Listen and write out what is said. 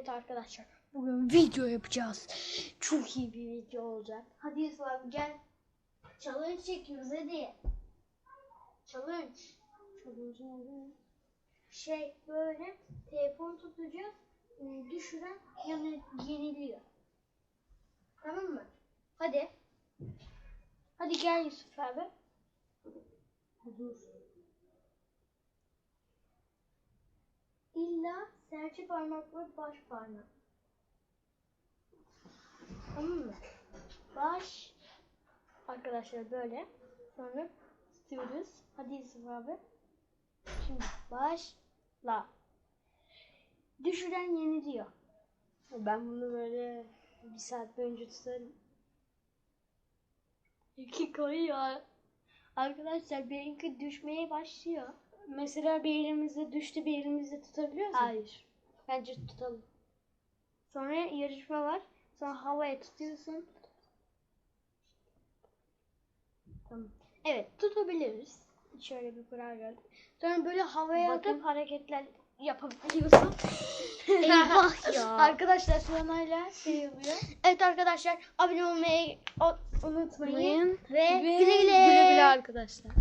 Evet arkadaşlar bugün video yapacağız. Çok iyi bir video olacak. Hadi Yusuf gel. Challenge çekiyoruz hadi. Challenge. Challenge ne? Şey böyle telefon tutacağız. e, Düşüren yani yeniliyor. Tamam mı? Hadi. Hadi gel Yusuf abi. Dur. Serçe parmak ve baş parmak. Tamam mı? Baş. Arkadaşlar böyle. Sonra tutuyoruz. Hadi Yusuf abi. Şimdi başla. Düşüren yeniliyor. Ben bunu böyle bir saat boyunca tutarım. İki koyuyor. Arkadaşlar benimki düşmeye başlıyor. Mesela bir elimizde düştü bir elimizde tutabiliyor musun? Hayır. Bence tutalım. Sonra yarışma var. Sonra havaya tutuyorsun. Tamam. Evet tutabiliriz. Şöyle bir kural geldi. Sonra böyle havaya Bakın. atıp hareketler yapabiliyorsun. Eyvah ya. Arkadaşlar sıramayla şey oluyor. Evet arkadaşlar abone olmayı. Unutmayın. Ve, Ve güle güle. güle güle arkadaşlar.